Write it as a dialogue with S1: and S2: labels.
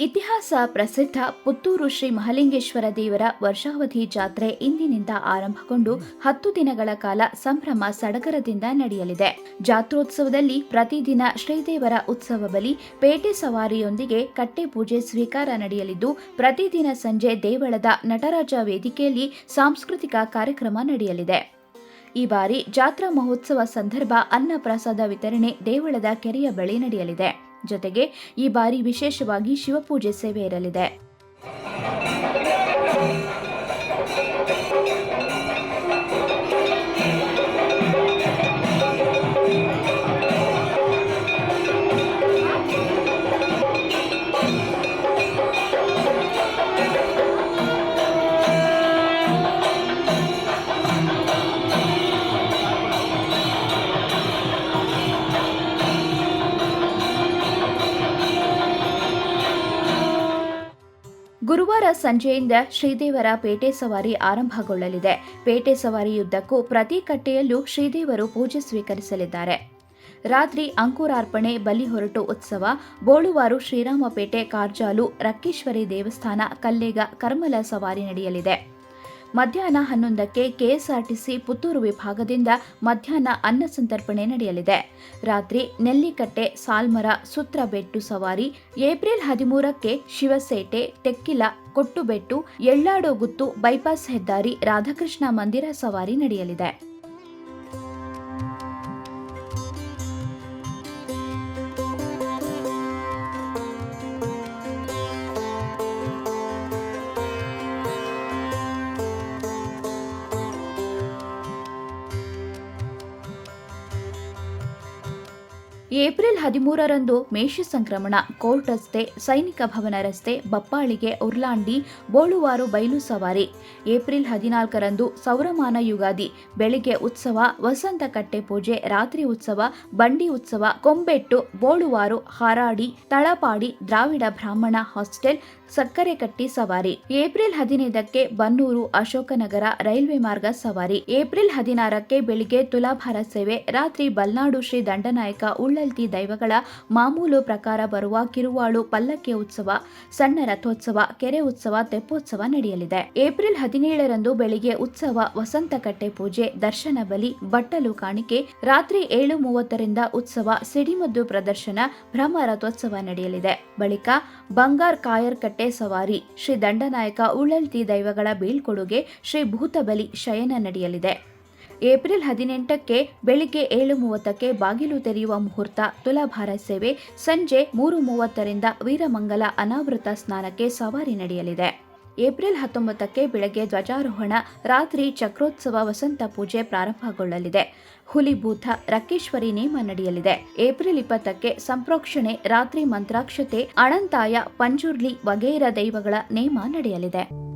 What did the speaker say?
S1: ಇತಿಹಾಸ ಪ್ರಸಿದ್ಧ ಪುತ್ತೂರು ಶ್ರೀ ಮಹಲಿಂಗೇಶ್ವರ ದೇವರ ವರ್ಷಾವಧಿ ಜಾತ್ರೆ ಇಂದಿನಿಂದ ಆರಂಭಗೊಂಡು ಹತ್ತು ದಿನಗಳ ಕಾಲ ಸಂಭ್ರಮ ಸಡಗರದಿಂದ ನಡೆಯಲಿದೆ. ಜಾತ್ರೋತ್ಸವದಲ್ಲಿ ಪ್ರತಿದಿನ ಶ್ರೀದೇವರ ಉತ್ಸವ ಬಲಿ, ಪೇಟೆ ಸವಾರಿಯೊಂದಿಗೆ ಕಟ್ಟೆ ಪೂಜೆ ಸ್ವೀಕಾರ ನಡೆಯಲಿದ್ದು, ಪ್ರತಿದಿನ ಸಂಜೆ ದೇವಳದ ನಟರಾಜ ವೇದಿಕೆಯಲ್ಲಿ ಸಾಂಸ್ಕೃತಿಕ ಕಾರ್ಯಕ್ರಮ ನಡೆಯಲಿದೆ. ಈ ಬಾರಿ ಜಾತ್ರಾ ಮಹೋತ್ಸವ ಸಂದರ್ಭ ಅನ್ನ ಪ್ರಸಾದ ವಿತರಣೆ ದೇವಳದ ಕೆರೆಯ ಬಳಿ ನಡೆಯಲಿದೆ. ಜೊತೆಗೆ ಈ ಬಾರಿ ವಿಶೇಷವಾಗಿ ಶಿವಪೂಜೆ ಸೇವೆ ಇರಲಿದೆ. ಗುರುವಾರ ಸಂಜೆಯಿಂದ ಶ್ರೀದೇವರ ಪೇಟೆ ಸವಾರಿ ಆರಂಭಗೊಳ್ಳಲಿದೆ. ಪೇಟೆ ಸವಾರಿಯುದ್ದಕ್ಕೂ ಪ್ರತಿ ಕಟ್ಟೆಯಲ್ಲೂ ಶ್ರೀದೇವರು ಪೂಜೆ ಸ್ವೀಕರಿಸಲಿದ್ದಾರೆ. ರಾತ್ರಿ ಅಂಕುರಾರ್ಪಣೆ, ಬಲಿ ಹೊರಟು ಉತ್ಸವ, ಬೋಳುವಾರು ಶ್ರೀರಾಮಪೇಟೆ, ಕಾರ್ಜಾಲು, ರಕ್ಕೇಶ್ವರಿ ದೇವಸ್ಥಾನ, ಕಲ್ಲೇಗ, ಕರ್ಮಲ ಸವಾರಿ ನಡೆಯಲಿದೆ. ಮಧ್ಯಾಹ್ನ ಹನ್ನೊಂದಕ್ಕೆ ಕೆಎಸ್ಆರ್ಟಿಸಿ ಪುತ್ತೂರು ವಿಭಾಗದಿಂದ ಮಧ್ಯಾಹ್ನ ಅನ್ನ ಸಂತರ್ಪಣೆ ನಡೆಯಲಿದೆ. ರಾತ್ರಿ ನೆಲ್ಲಿಕಟ್ಟೆ, ಸಾಲ್ಮರ ಸುತ್ರಬೆಟ್ಟು ಸವಾರಿ, ಏಪ್ರಿಲ್ ಹದಿಮೂರಕ್ಕೆ ಶಿವಸೇಟೆ, ತೆಕ್ಕಿಲ ಕೊಟ್ಟುಬೆಟ್ಟು ಎಳ್ಳಾಡೋಗುತ್ತು ಬೈಪಾಸ್ ಹೆದ್ದಾರಿ ರಾಧಾಕೃಷ್ಣ ಮಂದಿರ ಸವಾರಿ ನಡೆಯಲಿದೆ. ಏಪ್ರಿಲ್ ಹದಿಮೂರರಂದು ಮೇಷ ಸಂಕ್ರಮಣ, ಕೋರ್ಟ್ ರಸ್ತೆ, ಸೈನಿಕ ಭವನ ರಸ್ತೆ, ಬಪ್ಪಾಳಿಗೆ ಉರ್ಲಾಂಡಿ ಬೋಳುವಾರು ಬಯಲು ಸವಾರಿ. ಏಪ್ರಿಲ್ ಹದಿನಾಲ್ಕರಂದು ಸೌರಮಾನ ಯುಗಾದಿ, ಬೆಳಿಗ್ಗೆ ಉತ್ಸವ, ವಸಂತ ಕಟ್ಟೆ ಪೂಜೆ, ರಾತ್ರಿ ಉತ್ಸವ, ಬಂಡಿ ಉತ್ಸವ, ಕೊಂಬೆಟ್ಟು, ಬೋಳುವಾರು, ಹಾರಾಡಿ, ತಳಪಾಡಿ, ದ್ರಾವಿಡ ಬ್ರಾಹ್ಮಣ ಹಾಸ್ಟೆಲ್, ಸಕ್ಕರೆ ಕಟ್ಟಿ ಸವಾರಿ. ಏಪ್ರಿಲ್ ಹದಿನೈದಕ್ಕೆ ಬನ್ನೂರು ಅಶೋಕನಗರ ರೈಲ್ವೆ ಮಾರ್ಗ ಸವಾರಿ. ಏಪ್ರಿಲ್ ಹದಿನಾರಕ್ಕೆ ಬೆಳಿಗ್ಗೆ ತುಲಾಭಾರ ಸೇವೆ, ರಾತ್ರಿ ಬಲ್ನಾಡು ಶ್ರೀ ದಂಡನಾಯಕ ಉಳ್ಳಲ್ತಿ ದೈವಗಳ ಮಾಮೂಲು ಪ್ರಕಾರ ಬರುವ ಕಿರುವಾಳು ಪಲ್ಲಕ್ಕಿ ಉತ್ಸವ, ಸಣ್ಣ ರಥೋತ್ಸವ, ಕೆರೆ ಉತ್ಸವ ತೆಪ್ಪೋತ್ಸವ ನಡೆಯಲಿದೆ. ಏಪ್ರಿಲ್ ಹದಿನೇಳರಂದು ಬೆಳಿಗ್ಗೆ ಉತ್ಸವ ವಸಂತಕಟ್ಟೆ ಪೂಜೆ, ದರ್ಶನ ಬಲಿ, ಬಟ್ಟಲು ಕಾಣಿಕೆ, ರಾತ್ರಿ ಏಳು ಮೂವತ್ತರಿಂದ ಉತ್ಸವ, ಸಿಡಿಮದ್ದು ಪ್ರದರ್ಶನ ಬ್ರಹ್ಮ ರಥೋತ್ಸವ ನಡೆಯಲಿದೆ. ಬಳಿಕ ಬಂಗಾರ್ ಕಾಯರ್ಕಟ್ಟೆ ಸವಾರಿ, ಶ್ರೀ ದಂಡನಾಯಕ ಉಳ್ಳಲ್ತಿ ದೈವಗಳ ಬೀಳ್ಕೊಡುಗೆ, ಶ್ರೀ ಭೂತಬಲಿ ಶಯನ ನಡೆಯಲಿದೆ. ಏಪ್ರಿಲ್ ಹದಿನೆಂಟಕ್ಕೆ ಬೆಳಿಗ್ಗೆ ಏಳು ಮೂವತ್ತಕ್ಕೆ ಬಾಗಿಲು ತೆರೆಯುವ ಮುಹೂರ್ತ, ತುಲಾಭಾರ ಸೇವೆ, ಸಂಜೆ ಮೂರು ಮೂವತ್ತರಿಂದ ವೀರಮಂಗಲ ಅನಾವೃತ ಸ್ನಾನಕ್ಕೆ ಸವಾರಿ ನಡೆಯಲಿದೆ. ಏಪ್ರಿಲ್ ಹತ್ತೊಂಬತ್ತಕ್ಕೆ ಬೆಳಗ್ಗೆ ಧ್ವಜಾರೋಹಣ, ರಾತ್ರಿ ಚಕ್ರೋತ್ಸವ ವಸಂತ ಪೂಜೆ ಪ್ರಾರಂಭಗೊಳ್ಳಲಿದೆ. ಹುಲಿಭೂತ ರಕ್ಕೇಶ್ವರಿ ನೇಮ ನಡೆಯಲಿದೆ. ಏಪ್ರಿಲ್ ಇಪ್ಪತ್ತಕ್ಕೆ ಸಂಪ್ರೋಕ್ಷಣೆ, ರಾತ್ರಿ ಮಂತ್ರಾಕ್ಷತೆ, ಅಣಂತಾಯ, ಪಂಜುರ್ಲಿ, ವಗೇರ ದೈವಗಳ ನೇಮ ನಡೆಯಲಿದೆ.